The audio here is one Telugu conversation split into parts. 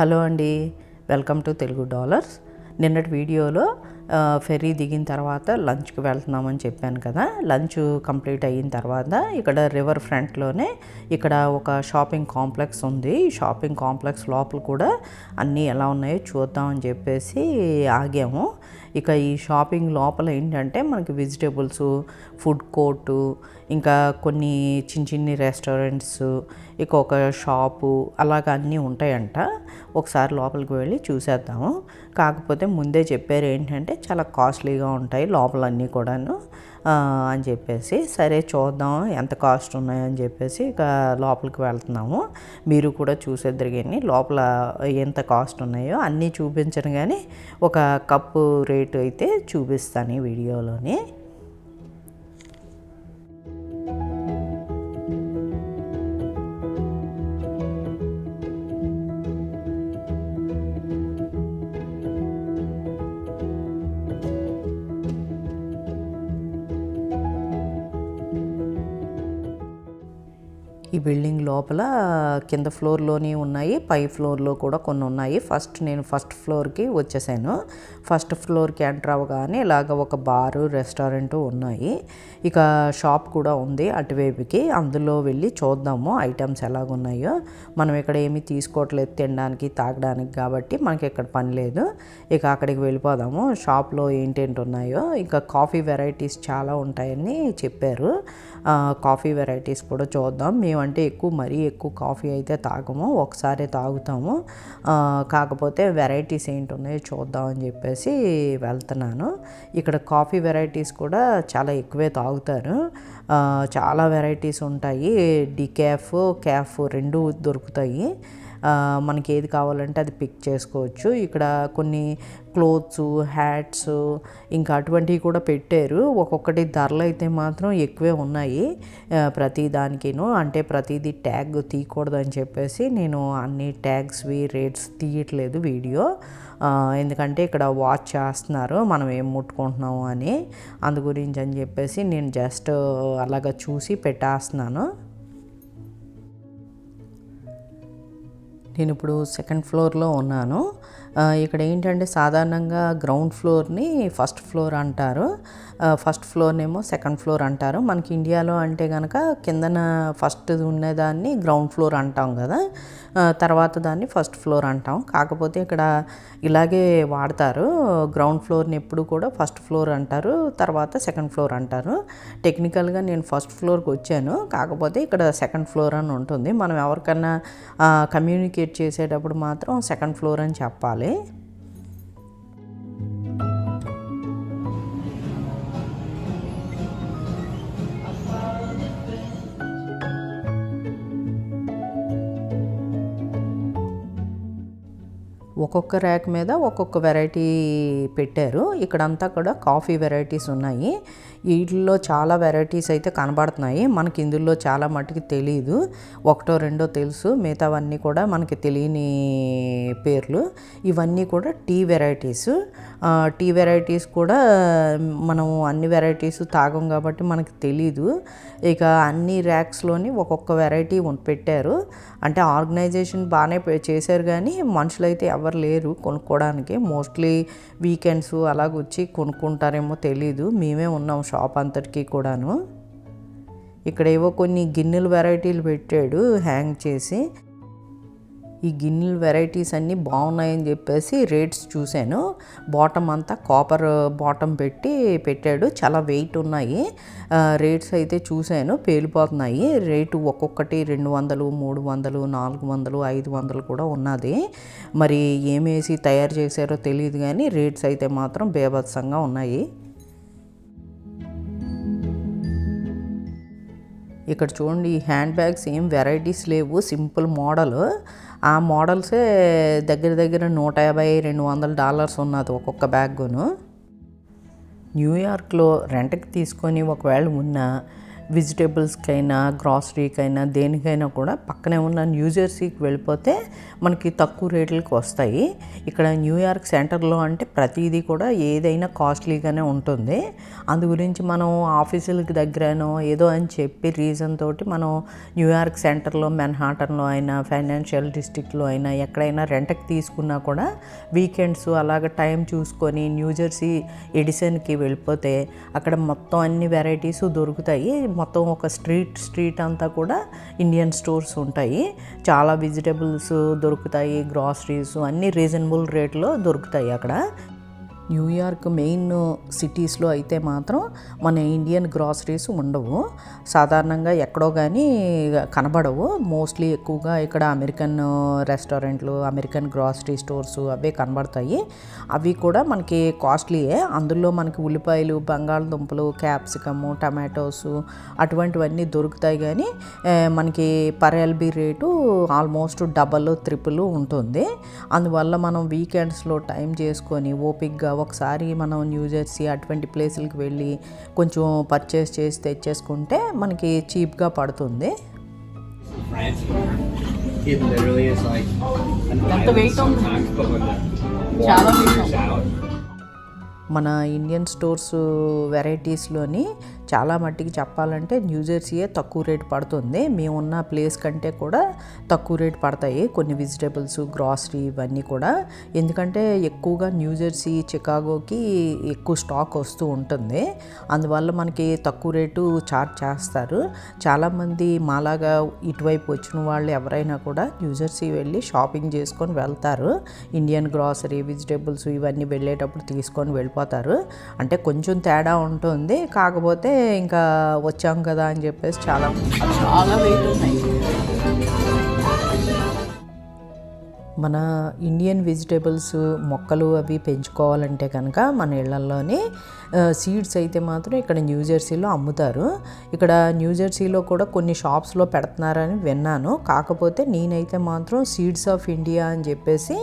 హలో అండి వెల్కమ్ టు తెలుగు డాలర్స్. నిన్నటి వీడియోలో ఫెర్రీ దిగిన తర్వాత లంచ్కి వెళ్తున్నామని చెప్పాను కదా. లంచ్ కంప్లీట్ అయిన తర్వాత ఇక్కడ రివర్ ఫ్రంట్లోనే ఇక్కడ ఒక షాపింగ్ కాంప్లెక్స్ ఉంది. ఈ షాపింగ్ కాంప్లెక్స్ లోపల కూడా అన్నీ ఎలా ఉన్నాయో చూద్దామని చెప్పేసి ఆగాము. ఇక ఈ షాపింగ్ లోపల ఏంటంటే మనకి వెజిటేబుల్స్ ఫుడ్ కోర్టు ఇంకా కొన్ని చిన్న చిన్ని రెస్టారెంట్స్ ఇక ఒక షాపు అలాగ అన్నీ ఉంటాయంట. ఒకసారి లోపలికి వెళ్ళి చూసేద్దాము. కాకపోతే ముందే చెప్పారు ఏంటంటే చాలా కాస్ట్లీగా ఉంటాయి లోపల అన్నీ కూడాను అని చెప్పేసి సరే చూద్దాం ఎంత కాస్ట్ ఉన్నాయని చెప్పేసి ఇక లోపలికి వెళ్తున్నాము. మీరు కూడా చూసేద్దరు కానీ లోపల ఎంత కాస్ట్ ఉన్నాయో అన్నీ చూపించను కానీ ఒక కప్పు రేటు అయితే చూపిస్తాను ఈ వీడియోలోని. ఈ బిల్డింగ్ లోపల కింద ఫ్లోర్లోనే ఉన్నాయి. పై ఫ్లోర్లో కూడా కొన్ని ఉన్నాయి. ఫస్ట్ నేను ఫస్ట్ ఫ్లోర్కి వచ్చేసాను. ఫస్ట్ ఫ్లోర్కి ఎంటర్ అవ్వగానే ఇలాగ ఒక బారు రెస్టారెంట్ ఉన్నాయి. ఇక షాప్ కూడా ఉంది అటువైపుకి. అందులో వెళ్ళి చూద్దాము ఐటమ్స్ ఎలాగున్నాయో. మనం ఇక్కడ ఏమీ తీసుకోవట్లేదు తినడానికి తాగడానికి కాబట్టి మనకి ఇక్కడ పని లేదు. ఇక అక్కడికి వెళ్ళిపోదాము. షాప్లో ఏంటేంటి ఉన్నాయో. ఇంకా కాఫీ వెరైటీస్ చాలా ఉంటాయని చెప్పారు. కాఫీ వెరైటీస్ కూడా చూద్దాం. మేమంటే ఎక్కువ మరీ ఎక్కువ కాఫీ అయితే తాగము ఒకసారి తాగుతాము. కాకపోతే వెరైటీస్ ఏంటి ఉన్నాయో చూద్దాం అని చెప్పేసి వెళ్తున్నాను. ఇక్కడ కాఫీ వెరైటీస్ కూడా చాలా ఎక్కువే తాగుతారు. చాలా వెరైటీస్ ఉంటాయి. డికాఫ్ క్యాఫ్ రెండు దొరుకుతాయి. మనకి ఏది కావాలంటే అది పిక్ చేసుకోవచ్చు. ఇక్కడ కొన్ని క్లోత్స్ హ్యాట్స్ ఇంకా అటువంటివి కూడా పెట్టారు. ఒక్కొక్కటి ధరలు అయితే మాత్రం ఎక్కువే ఉన్నాయి. ప్రతి దానికిను. అంటే ప్రతిదీ ట్యాగ్ తీయకూడదని చెప్పేసి నేను అన్ని ట్యాగ్స్వి రేట్స్ తీయట్లేదు వీడియో. ఎందుకంటే ఇక్కడ వాచ్ చేస్తున్నారు. మనం ఏం ముట్టుకుంటున్నాము అని. అందు గురించి అని చెప్పేసి నేను జస్ట్ అలాగ చూసి పెట్టేస్తున్నాను. నేను ఇప్పుడు సెకండ్ ఫ్లోర్లో ఉన్నాను. ఇక్కడ ఏంటంటే సాధారణంగా గ్రౌండ్ ఫ్లోర్ని ఫస్ట్ ఫ్లోర్ అంటారు. ఫస్ట్ ఫ్లోర్నేమో సెకండ్ ఫ్లోర్ అంటారు. మనకి ఇండియాలో అంటే కనుక కిందన ఫస్ట్ ఉన్నదాన్ని గ్రౌండ్ ఫ్లోర్ అంటాం కదా. తర్వాత దాన్ని ఫస్ట్ ఫ్లోర్ అంటాం. కాకపోతే ఇక్కడ ఇలాగే వాడతారు. గ్రౌండ్ ఫ్లోర్ని ఎప్పుడు కూడా ఫస్ట్ ఫ్లోర్ అంటారు తర్వాత సెకండ్ ఫ్లోర్ అంటారు. టెక్నికల్గా నేను ఫస్ట్ ఫ్లోర్కి వచ్చాను. కాకపోతే ఇక్కడ సెకండ్ ఫ్లోర్ అని ఉంటుంది. మనం ఎవరికన్నా కమ్యూనికేట్ చేసేటప్పుడు మాత్రం సెకండ్ ఫ్లోర్ అని చెప్పాలి. ఒక్కొక్క ర్యాక్ మీద ఒక్కొక్క వెరైటీ పెట్టారు. ఇక్కడంతా కూడా కాఫీ వెరైటీస్ ఉన్నాయి. వీటిల్లో చాలా వెరైటీస్ అయితే కనబడుతున్నాయి. మనకి ఇందులో చాలా మట్టుకు తెలియదు ఒకటో రెండో తెలుసు. మిగతావన్నీ కూడా మనకి తెలియని పేర్లు. ఇవన్నీ కూడా టీ వెరైటీస్ టీ వెరైటీస్ కూడా మనం అన్ని వెరైటీస్ తాగం కాబట్టి మనకి తెలీదు. ఇక అన్ని ర్యాక్స్లోని ఒక్కొక్క వెరైటీ పెట్టారు. అంటే ఆర్గనైజేషన్ బాగానే చేశారు కానీ మనుషులైతే ఎవరు లేరు కొనుక్కోవడానికి మోస్ట్లీ వీకెండ్స్ అలాగ వచ్చి కొనుక్కుంటారేమో తెలీదు. మేమే ఉన్నాం షాప్ అంతటికీ కూడాను. ఇక్కడ ఏవో కొన్ని గిన్నెల వెరైటీలు పెట్టాడు హ్యాంగ్ చేసి. ఈ గిన్నెల వెరైటీస్ అన్నీ బాగున్నాయని చెప్పేసి రేట్స్ చూశాను. బాటమ్ అంతా కాపర్ బాటమ్ పెట్టి పెట్టాడు. చాలా వెయిట్ ఉన్నాయి. రేట్స్ అయితే చూశాను. పేలిపోతున్నాయి. రేటు ఒక్కొక్కటి రెండు వందలు మూడు వందలు నాలుగు వందలు ఐదు వందలు కూడా ఉన్నది. మరి ఏమేసి తయారు చేశారో తెలియదు కానీ రేట్స్ అయితే మాత్రం బేభత్సంగా ఉన్నాయి. ఇక్కడ చూడండి ఈ హ్యాండ్ బ్యాగ్స్ ఏం వెరైటీస్ లేవు. Simple model. ఆ మోడల్సే దగ్గర దగ్గర నూట యాభై రెండు వందల డాలర్స్ ఉన్నది ఒక్కొక్క బ్యాగ్ను న్యూయార్క్లో రెంట్కి తీసుకొని ఒకవేళ ఉన్నా వెజిటేబుల్స్కైనా గ్రాసరీకైనా దేనికైనా కూడా పక్కనే ఉన్న న్యూ జెర్సీకి వెళ్ళిపోతే మనకి తక్కువ రేట్లకు వస్తాయి. ఇక్కడ న్యూయార్క్ సెంటర్లో అంటే ప్రతిదీ కూడా ఏదైనా కాస్ట్లీగానే ఉంటుంది. అందు గురించి మనం ఆఫీసులకి దగ్గరనో ఏదో అని చెప్పి రీజన్ తోటి మనం న్యూయార్క్ సెంటర్లో మెన్హాటన్లో అయినా ఫైనాన్షియల్ డిస్టిక్లో అయినా ఎక్కడైనా రెంట్కి తీసుకున్నా కూడా వీకెండ్స్ అలాగ టైం చూసుకొని న్యూజెర్సీ ఎడిసన్కి వెళ్ళిపోతే అక్కడ మొత్తం అన్ని వెరైటీస్ దొరుకుతాయి. మొత్తం ఒక స్ట్రీట్ స్ట్రీట్ అంతా కూడా ఇండియన్ స్టోర్స్ ఉంటాయి. చాలా వెజిటబుల్స్ దొరుకుతాయి గ్రాసరీస్ అన్నీ రీజనబుల్ రేట్లో దొరుకుతాయి అక్కడ. న్యూయార్క్ మెయిన్ సిటీస్లో అయితే మాత్రం మన ఇండియన్ గ్రాసరీస్ ఉండవు. సాధారణంగా ఎక్కడో కానీ కనబడవు. మోస్ట్లీ ఎక్కువగా ఇక్కడ అమెరికన్ రెస్టారెంట్లు అమెరికన్ గ్రాసరీ స్టోర్స్ అవే కనబడతాయి. అవి కూడా మనకి కాస్ట్లీయే. అందులో మనకి ఉల్లిపాయలు బంగాళదుంపలు క్యాప్సికము టమాటోస్ అటువంటివన్నీ దొరుకుతాయి కానీ మనకి per LB rate almost double triple ఉంటుంది. అందువల్ల మనం వీకెండ్స్లో టైం చేసుకొని ఓపిక్గా ఒకసారి మనం న్యూజెర్సీ అటువంటి ప్లేసులకు వెళ్ళి కొంచెం పర్చేస్ చేసి తెచ్చేసుకుంటే మనకి చీప్గా పడుతుంది. మన ఇండియన్ స్టోర్స్ వెరైటీస్లోని చాలా మట్టికి చెప్పాలంటే న్యూజెర్సీయే తక్కువ రేటు పడుతుంది. మేము ఉన్న ప్లేస్ కంటే కూడా తక్కువ రేటు పడతాయి. కొన్ని వెజిటేబుల్స్ గ్రాసరీ ఇవన్నీ కూడా. ఎందుకంటే ఎక్కువగా న్యూజెర్సీ చికాగోకి ఎక్కువ స్టాక్ వస్తూ ఉంటుంది. అందువల్ల మనకి తక్కువ రేటు చార్జ్ చేస్తారు. చాలామంది మాలాగా ఇటువైపు వచ్చిన వాళ్ళు ఎవరైనా కూడా న్యూజెర్సీ వెళ్ళి షాపింగ్ చేసుకొని వెళ్తారు. ఇండియన్ గ్రాసరీ వెజిటేబుల్స్ ఇవన్నీ వెళ్ళేటప్పుడు తీసుకొని వెళ్ళిపోతారు. అంటే కొంచెం తేడా ఉంటుంది. కాకపోతే ఇంకా వచ్చాం కదా అని చెప్పేసి చాలా చాలా వెయిట్ ఉన్నాయి. మన ఇండియన్ వెజిటేబుల్స్ మొక్కలు అవి పెంచుకోవాలంటే కనుక మన ఇళ్ళలోనే సీడ్స్ అయితే మాత్రం ఇక్కడ న్యూ జెర్సీలో అమ్ముతారు. ఇక్కడ న్యూ జెర్సీలో కూడా కొన్ని షాప్స్లో పెడుతున్నారని విన్నాను. కాకపోతే నేనైతే మాత్రం సీడ్స్ ఆఫ్ ఇండియా అని చెప్పేసి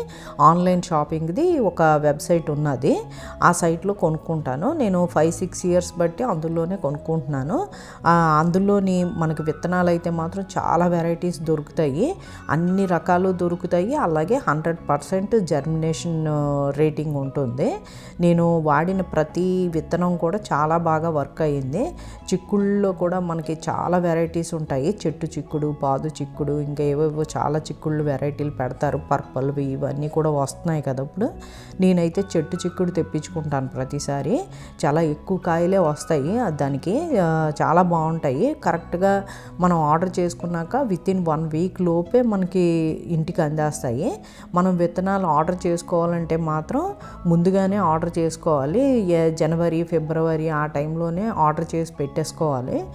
ఆన్లైన్ షాపింగ్ది ఒక వెబ్సైట్ ఉన్నది. ఆ సైట్లో కొనుక్కుంటాను. నేను ఫైవ్ సిక్స్ ఇయర్స్ బట్టి అందులోనే కొనుక్కుంటున్నాను. అందులోని మనకి విత్తనాలు అయితే మాత్రం చాలా వెరైటీస్ దొరుకుతాయి. అన్ని రకాలు దొరుకుతాయి. అలాగే హండ్రెడ్ పర్సెంట్ జర్మినేషన్ రేటింగ్ ఉంటుంది. నేను వాడిన ప్రతి విత్తనం కూడా చాలా బాగా వర్క్ అయ్యింది. చిక్కుళ్ళలో కూడా మనకి చాలా వెరైటీస్ ఉంటాయి. చెట్టు చిక్కుడు పాదు చిక్కుడు ఇంకా ఏవేవో చాలా చిక్కుళ్ళు వెరైటీలు పెడతారు. పర్పల్వి ఇవన్నీ కూడా వస్తున్నాయి కదా ఇప్పుడు. నేనైతే చెట్టు చిక్కుడు తెప్పించుకుంటాను ప్రతిసారి. చాలా ఎక్కువ కాయలే వస్తాయి. దానికి చాలా బాగుంటాయి. కరెక్ట్గా మనం ఆర్డర్ చేసుకున్నాక విత్ ఇన్ వన్ వీక్ లోపే మనకి ఇంటికి అందేస్తాయి. మనం విత్తనాలు ఆర్డర్ చేసుకోవాలంటే మాత్రం ముందుగానే ఆర్డర్ చేసుకోవాలి. ఏ- జనవరి ఫిబ్రవరి ఆ టైంలోనే ఆర్డర్ చేసి పెట్టేసుకోవాలి.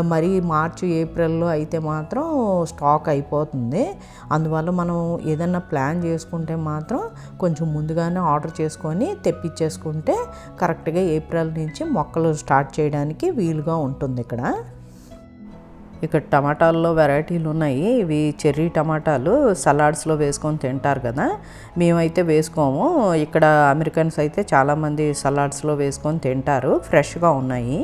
మరి మార్చి ఏప్రిల్లో అయితే మాత్రం స్టాక్ అయిపోతుంది. అందువల్ల మనం ఏదన్నా ప్లాన్ చేసుకుంటే మాత్రం కొంచెం ముందుగానే ఆర్డర్ చేసుకొని తెప్పించేసుకుంటే కరెక్ట్గా ఏప్రిల్ నుంచి మొక్కలు స్టార్ట్ చేయడానికి వీలుగా ఉంటుంది ఇక్కడ. ఇక్కడ టమాటాల్లో వెరైటీలు ఉన్నాయి. ఇవి చెర్రీ టమాటాలు సలాడ్స్లో వేసుకొని తింటారు కదా. మేమైతే వేసుకోము. ఇక్కడ అమెరికన్స్ అయితే చాలామంది సలాడ్స్లో వేసుకొని తింటారు. ఫ్రెష్గా ఉన్నాయి.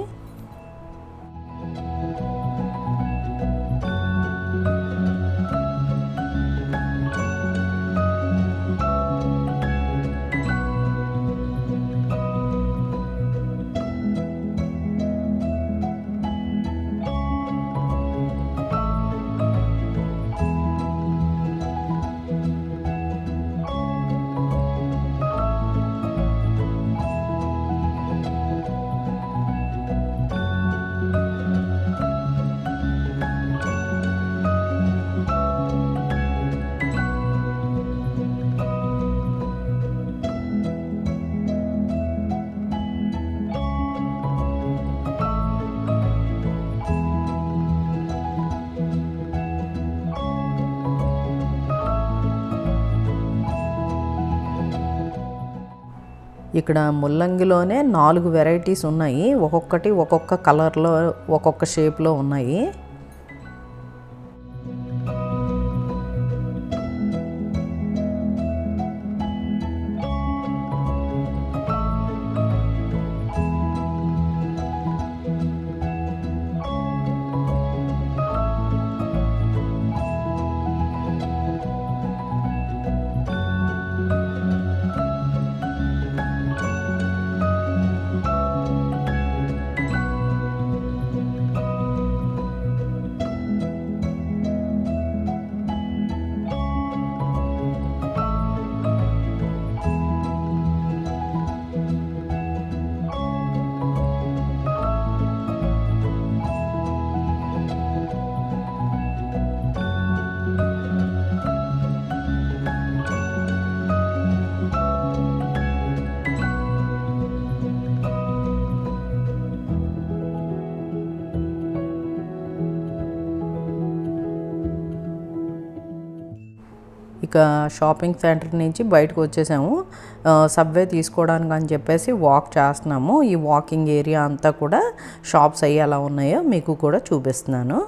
ఇక్కడ ముల్లంగిలోనే నాలుగు వెరైటీస్ ఉన్నాయి. ఒక్కొక్కటి ఒక్కొక్క కలర్లో ఒక్కొక్క షేప్లో ఉన్నాయి. ఇక షాపింగ్ సెంటర్ నుంచి బయటకు వచ్చేసాము. సబ్వే తీసుకోవడానికి అని చెప్పేసి వాక్ చేస్తున్నాము. ఈ వాకింగ్ ఏరియా అంతా కూడా షాప్స్ అయ్యి ఎలా ఉన్నాయో మీకు కూడా చూపిస్తున్నాను.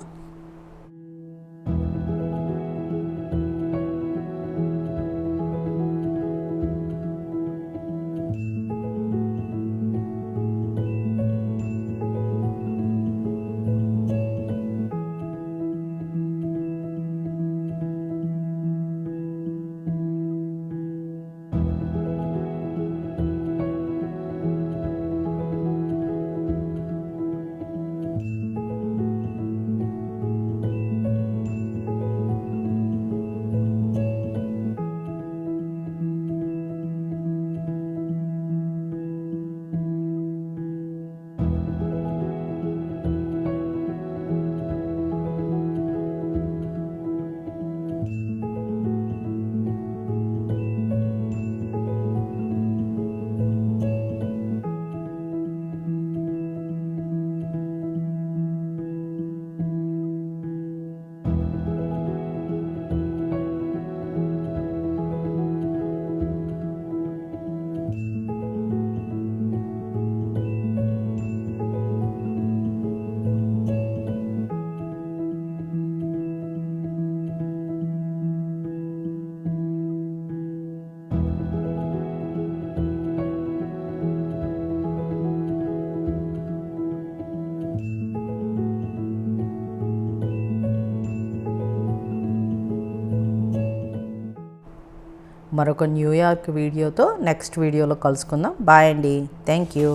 మరొక న్యూయార్క్ వీడియోతో నెక్స్ట్ వీడియోలో కలుసుకుందాం. బాయ్ అండి. Thank you.